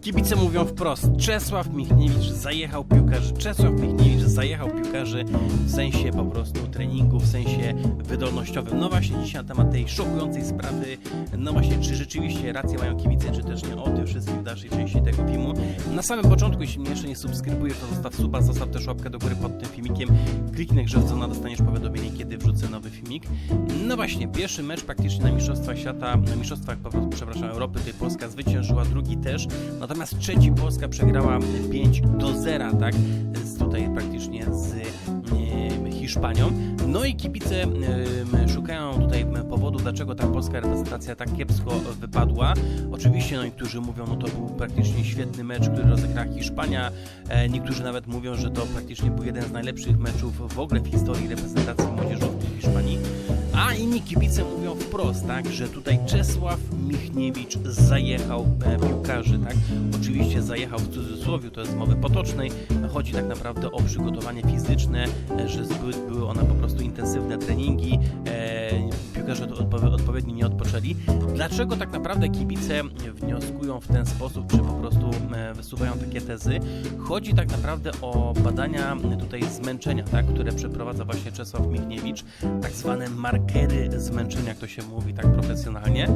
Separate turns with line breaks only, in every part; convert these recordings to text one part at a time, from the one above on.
Kibice mówią wprost, Czesław Michniewicz zajechał piłkarzy, Czesław Michniewicz zajechał piłkarzy w sensie po prostu treningu, w sensie wydolnościowym. No właśnie dzisiaj na temat tej szokującej sprawy, no właśnie czy rzeczywiście rację mają kibice, czy też nie, o tym wszystkim w dalszej części tego filmu. Na samym początku, jeśli mnie jeszcze nie subskrybujesz, to zostaw suba, zostaw też łapkę do góry pod tym filmikiem, kliknij grze w dzwona, dostaniesz powiadomienie, kiedy wrzucę nowy filmik. No właśnie, pierwszy mecz praktycznie na Mistrzostwach Świata, na Mistrzostwach, przepraszam, Europy, tutaj Polska zwyciężyła, drugi też, natomiast trzeci Polska przegrała 5 do 0, tak, z tutaj praktycznie z e, Hiszpanią. No i kibice szukają tutaj powodu, dlaczego ta polska reprezentacja tak kiepsko wypadła. Oczywiście, no niektórzy mówią, no to był praktycznie świetny mecz, który rozegrała Hiszpania. E, Niektórzy nawet mówią, że to praktycznie był jeden z najlepszych meczów w ogóle w historii reprezentacji młodzieżowej Hiszpanii. A inni kibice mówią wprost, tak, że tutaj Czesław Michniewicz zajechał e, piłkarzy, tak. Oczywiście zajechał w cudzysłowie, to jest mowy potocznej. Chodzi tak naprawdę o przygotowanie fizyczne, e, że były, one po prostu intensywne treningi. E, piłkarze odpo- odpowiednio nie odpoczęli. Dlaczego tak naprawdę kibice wnioskują w ten sposób, czy po prostu wysuwają takie tezy? Chodzi tak naprawdę o badania tutaj zmęczenia, tak, które przeprowadza właśnie Czesław Michniewicz, tak zwane markery zmęczenia, jak to się mówi tak profesjonalnie.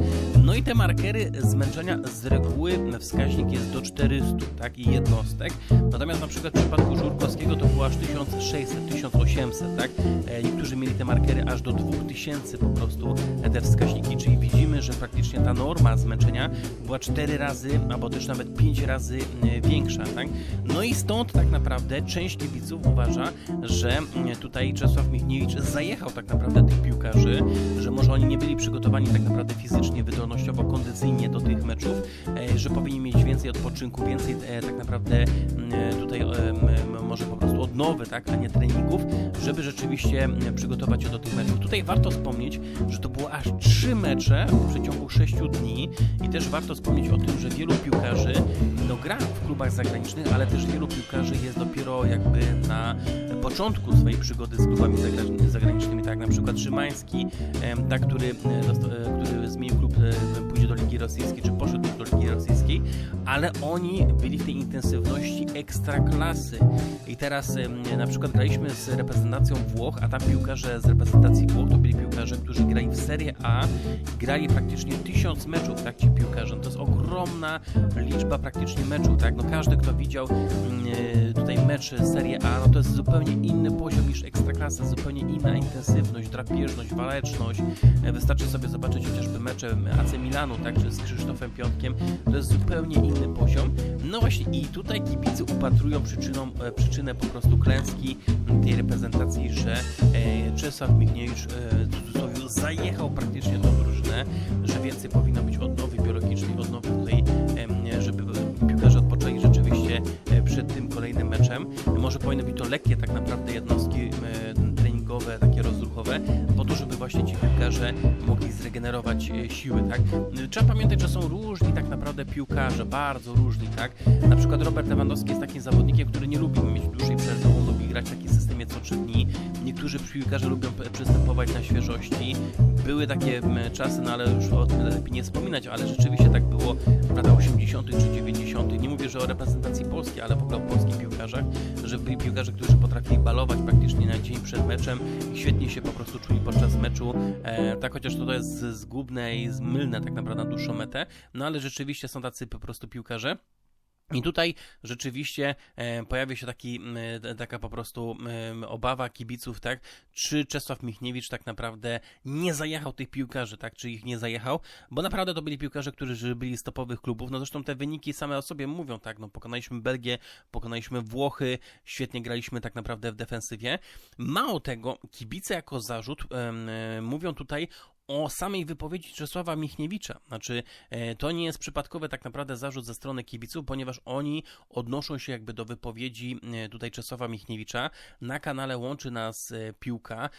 No i te markery zmęczenia z reguły wskaźnik jest do 400, tak, i jednostek. Natomiast na przykład w przypadku Żurkowskiego to było aż 1600, 1800, tak. E, Niektórzy mieli te markery aż do 2000 po prostu te wskaźniki, czyli widzimy, że praktycznie ta norma zmęczenia była 4 razy, albo też nawet 5 razy e, większa, tak. No i stąd tak naprawdę część kibiców uważa, że mm, tutaj Czesław Michniewicz zajechał tak naprawdę tych piłkarzy, że może oni nie byli przygotowani tak naprawdę fizycznie, wydolnościowo, kondycyjnie do tych meczów, e, że powinni mieć więcej odpoczynku, więcej e, tak naprawdę mm, tutaj e, m, może po prostu odnowy, tak, a nie treningów, żeby rzeczywiście przygotować się do tych meczów. Tutaj warto wspomnieć, że to było aż trzy mecze w przeciągu 6 dni i też warto wspomnieć o tym, że wielu piłkarzy gra w klubach zagranicznych, ale też wielu piłkarzy jest dopiero jakby na początku swojej przygody z klubami zagra- zagranicznymi, tak jak na przykład Szymański, tak, który, e, e, który zmienił klub, e, pójdzie do Ligi Rosyjskiej, czy poszedł do Ligi Rosyjskiej, ale oni byli w tej intensywności ekstraklasy. I teraz na przykład graliśmy z reprezentacją Włoch, a tam piłkarze z reprezentacji Włoch to byli piłkarze, którzy grali w Serie A, grali praktycznie tysiąc meczów, tak ci piłkarze. To jest ogromna liczba praktycznie meczów, tak? No każdy, kto widział mm, e, tutaj mecz Serie A, no to jest zupełnie inny poziom niż Ekstraklasa, zupełnie inna intensywność, drapieżność, waleczność. E, Wystarczy sobie zobaczyć chociażby mecze AC Milanu, tak, czy z Krzysztofem Piątkiem, to jest zupełnie inny poziom. No właśnie i tutaj kibicy upatrują przyczyną, e, przyczynę po prostu klęski tej reprezentacji, że Czesław Michniewicz e, w cudzysłowie zajechał praktycznie tą drużynę, że więcej powinno być odnowy Może powinny być to lekkie tak naprawdę jednostki e, treningowe, takie rozruchowe, po to, żeby właśnie ci piłkarze mogli zregenerować e, siły, tak? Trzeba pamiętać, że są różni tak naprawdę piłkarze, bardzo różni, tak? Na przykład Robert Lewandowski jest takim zawodnikiem, który nie lubi mieć dłuższej przerwy, on lubi grać w takim systemie co 3 dni. Niektórzy piłkarze lubią przystępować na świeżości. Były takie m, czasy, no ale już o tym lepiej nie wspominać, ale rzeczywiście tak było w latach 80. czy 90. Nie mówię, że o reprezentacji Polski, ale w ogóle o polskich piłkarzach, że byli piłkarze, którzy potrafili balować praktycznie na dzień przed meczem i świetnie się po prostu czuli podczas meczu. E, tak chociaż to jest zgubne i zmylne tak naprawdę na dłuższą metę, no ale rzeczywiście są tacy po prostu piłkarze. I tutaj rzeczywiście e, pojawia się taki, taka po prostu obawa kibiców, tak, czy Czesław Michniewicz tak naprawdę nie zajechał tych piłkarzy, tak, czy ich nie zajechał, bo naprawdę to byli piłkarze, którzy byli z topowych klubów, no zresztą te wyniki same o sobie mówią, tak, no pokonaliśmy Belgię, pokonaliśmy Włochy, świetnie graliśmy tak naprawdę w defensywie. Mało tego, kibice jako zarzut e, mówią tutaj o samej wypowiedzi Czesława Michniewicza. Znaczy, e, to nie jest przypadkowy tak naprawdę zarzut ze strony kibiców, ponieważ oni odnoszą się jakby do wypowiedzi e, tutaj Czesława Michniewicza. Na kanale łączy nas e, piłka.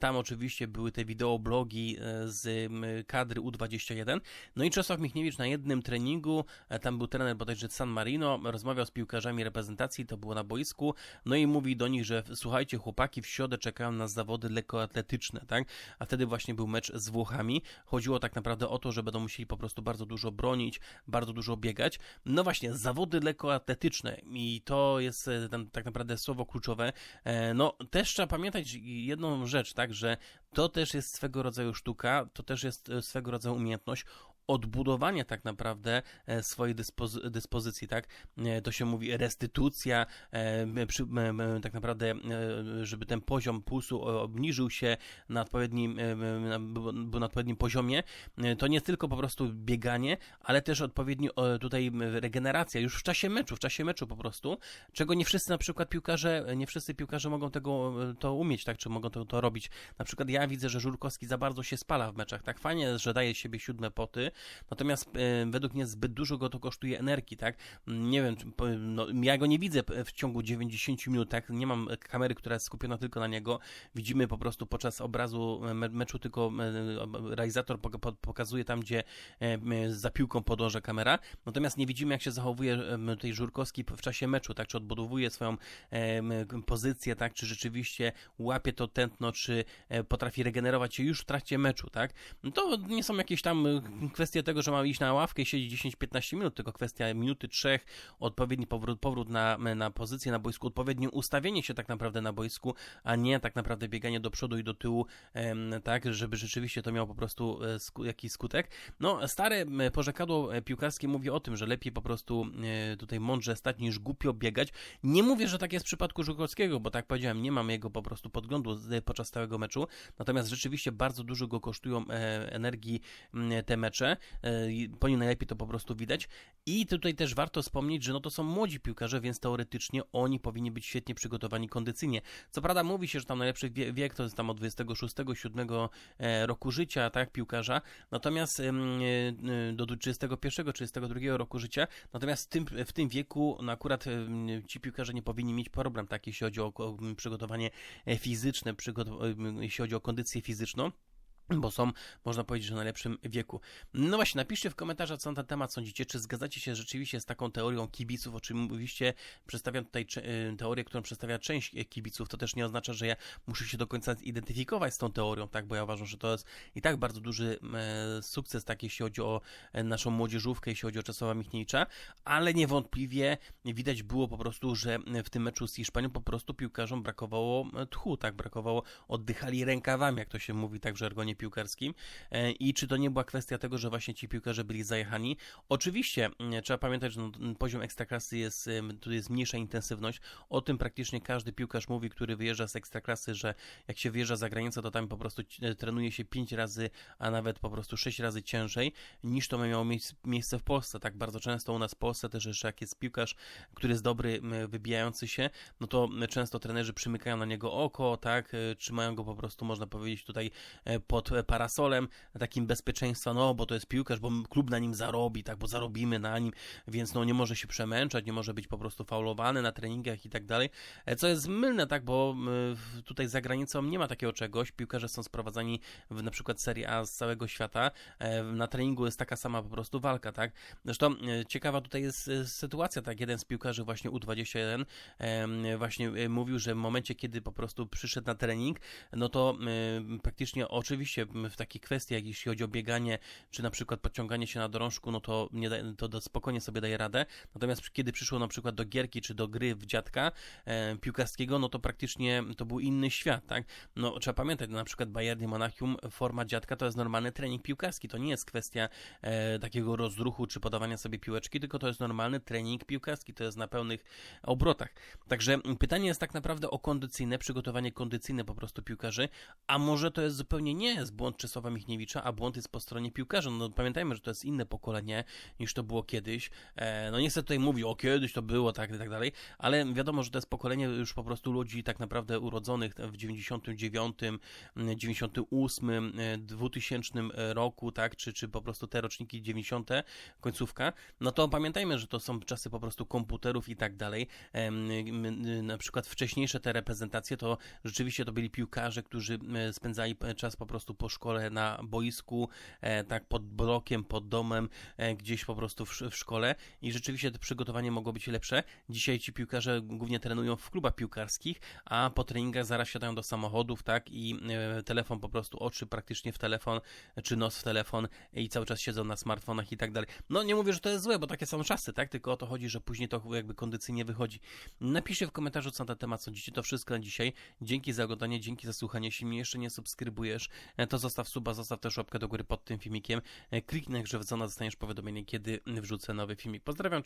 Tam oczywiście były te wideoblogi z kadry U21. No i Czesław Michniewicz na jednym treningu, tam był trener bodajże San Marino, rozmawiał z piłkarzami reprezentacji, to było na boisku, no i mówi do nich, że słuchajcie chłopaki, w środę czekają nas zawody lekkoatletyczne, tak? A wtedy właśnie był mecz z Włochami. Chodziło tak naprawdę o to, że będą musieli po prostu bardzo dużo bronić, bardzo dużo biegać. No właśnie, zawody lekkoatletyczne i to jest e, tam, tak naprawdę słowo kluczowe. E, no też trzeba pamiętać jedną rzecz, tak, że to też jest swego rodzaju sztuka, to też jest e, swego rodzaju umiejętność odbudowanie tak naprawdę e, swojej dyspozy dyspozycji, tak? E, to się mówi restytucja, e, przy, tak naprawdę, żeby ten poziom pulsu obniżył się na odpowiednim, był na odpowiednim poziomie. To nie tylko po prostu bieganie, ale też odpowiedni tutaj regeneracja już w czasie meczu, w czasie meczu po prostu, czego nie wszyscy na przykład piłkarze, nie wszyscy piłkarze mogą tego to umieć, tak? Czy mogą to, to robić. Na przykład ja widzę, że Żurkowski za bardzo się spala w meczach, tak? Fajnie, że daje siebie siódme poty, Natomiast e, według mnie zbyt dużo go to kosztuje energii, tak? Nie wiem, no, ja go nie widzę w ciągu 90 minut, tak? Nie mam kamery, która jest skupiona tylko na niego. Widzimy po prostu podczas obrazu me meczu tylko e, realizator pokazuje tam, gdzie e, za piłką podąża kamera. Natomiast nie widzimy, jak się zachowuje tej Żurkowski w czasie meczu, tak? Czy odbudowuje swoją pozycję, tak? Czy rzeczywiście łapie to tętno, czy potrafi regenerować się już w trakcie meczu, tak? To nie są jakieś tam kwestie tego, że ma iść na ławkę i siedzieć 10-15 minut, tylko kwestia minuty, trzech, odpowiedni powrót, powrót na, na pozycję na boisku, odpowiednie ustawienie się tak naprawdę na boisku, a nie tak naprawdę bieganie do przodu i do tyłu, tak, żeby rzeczywiście to miało po prostu e, jakiś skutek. No, stare porzekadło e, piłkarskie mówi o tym, że lepiej po prostu e, tutaj mądrze stać niż głupio biegać. Nie mówię, że tak jest w przypadku Żukowskiego, bo tak powiedziałem, nie mam jego po prostu podglądu podczas całego meczu, natomiast rzeczywiście bardzo dużo go kosztują energii te mecze. E, po nim najlepiej to po prostu widać. I tutaj też warto wspomnieć, że no to są młodzi piłkarze, więc teoretycznie oni powinni być świetnie przygotowani kondycyjnie. Co prawda mówi się, że tam najlepszy wiek to jest tam od 26-7 e, roku życia, tak, piłkarza, natomiast e, do 31-32 roku życia, natomiast w tym, w tym wieku no akurat ci piłkarze nie powinni mieć problem, tak, jeśli chodzi o przygotowanie fizyczne, jeśli chodzi o kondycję fizyczną bo są, można powiedzieć, że w najlepszym wieku. No właśnie, napiszcie w komentarzach, co na ten temat sądzicie, czy zgadzacie się rzeczywiście z taką teorią kibiców, o czym mówiliście, przedstawiam tutaj y, teorię, którą przedstawia część kibiców, to też nie oznacza, że ja muszę się do końca identyfikować z tą teorią, tak, bo ja uważam, że to jest i tak bardzo duży e, sukces, tak, jeśli chodzi o e, naszą młodzieżówkę, jeśli chodzi o Czesława Michniejcza, ale niewątpliwie widać było po prostu, że w tym meczu z Hiszpanią po prostu piłkarzom brakowało e, tchu, tak, brakowało, oddychali rękawami, jak to się mówi, tak w żargonie piłkarskim e, i czy to nie była kwestia tego, że właśnie ci piłkarze byli zajechani. Oczywiście mm, trzeba pamiętać, że no, poziom ekstraklasy jest, tu jest mniejsza intensywność. O tym praktycznie każdy piłkarz mówi, który wyjeżdża z ekstraklasy, że jak się wyjeżdża za granicę, to tam po prostu e, trenuje się 5 razy, a nawet po prostu 6 razy ciężej niż to miało miejsce w Polsce. Tak bardzo często u nas w Polsce też jeszcze jak jest piłkarz, który jest dobry, wybijający się, no to często trenerzy przymykają na niego oko, tak, e, trzymają go po prostu, można powiedzieć, tutaj pod pod parasolem takim bezpieczeństwa, no bo to jest piłkarz, bo klub na nim zarobi, tak, bo zarobimy na nim, więc no nie może się przemęczać, nie może być po prostu faulowany na treningach i tak dalej, e, co jest mylne, tak, bo tutaj za granicą nie ma takiego czegoś, piłkarze są sprowadzani w na przykład Serie A z całego świata, e, na treningu jest taka sama po prostu walka, tak, zresztą e, ciekawa tutaj jest sytuacja, tak, jeden z piłkarzy właśnie U21 właśnie mówił, że w momencie, kiedy po prostu przyszedł na trening, no to praktycznie oczywiście oczywiście w takich kwestiach, jeśli chodzi o bieganie, czy na przykład podciąganie się na drążku, no to, nie da, to spokojnie sobie daje radę. Natomiast kiedy przyszło na przykład do gierki, czy do gry w dziadka e, piłkarskiego, no to praktycznie to był inny świat, tak? No trzeba pamiętać, na przykład Bayern Monachium, forma dziadka to jest normalny trening piłkarski, to nie jest kwestia e, takiego rozruchu, czy podawania sobie piłeczki, tylko to jest normalny trening piłkarski, to jest na pełnych obrotach. Także pytanie jest tak naprawdę o kondycyjne, przygotowanie kondycyjne po prostu piłkarzy, a może to jest zupełnie nie jest błąd Czesława Michniewicza, a błąd jest po stronie piłkarza. No pamiętajmy, że to jest inne pokolenie niż to było kiedyś. E, no nie chcę tutaj mówić, o kiedyś to było, tak i tak dalej, ale wiadomo, że to jest pokolenie już po prostu ludzi tak naprawdę urodzonych w 99, 98, 2000 roku, tak, czy, czy po prostu te roczniki 90, końcówka, no to pamiętajmy, że to są czasy po prostu komputerów i tak dalej. Na przykład wcześniejsze te reprezentacje to rzeczywiście to byli piłkarze, którzy spędzali czas po prostu po szkole, na boisku, e, tak pod blokiem, pod domem, e, gdzieś po prostu w, w szkole i rzeczywiście to przygotowanie mogło być lepsze. Dzisiaj ci piłkarze głównie trenują w klubach piłkarskich, a po treningach zaraz siadają do samochodów, tak, i e, telefon po prostu, oczy praktycznie w telefon, czy nos w telefon i cały czas siedzą na smartfonach i tak dalej. No nie mówię, że to jest złe, bo takie są czasy, tak, tylko o to chodzi, że później to jakby kondycyjnie wychodzi. Napiszcie w komentarzu, co na ten temat sądzicie. To wszystko na dzisiaj. Dzięki za oglądanie, dzięki za słuchanie. Jeśli mnie jeszcze nie subskrybujesz, to zostaw suba, zostaw też łapkę do góry pod tym filmikiem. E, Kliknij, że w dzwona dostaniesz powiadomienie, kiedy wrzucę nowy filmik. Pozdrawiam.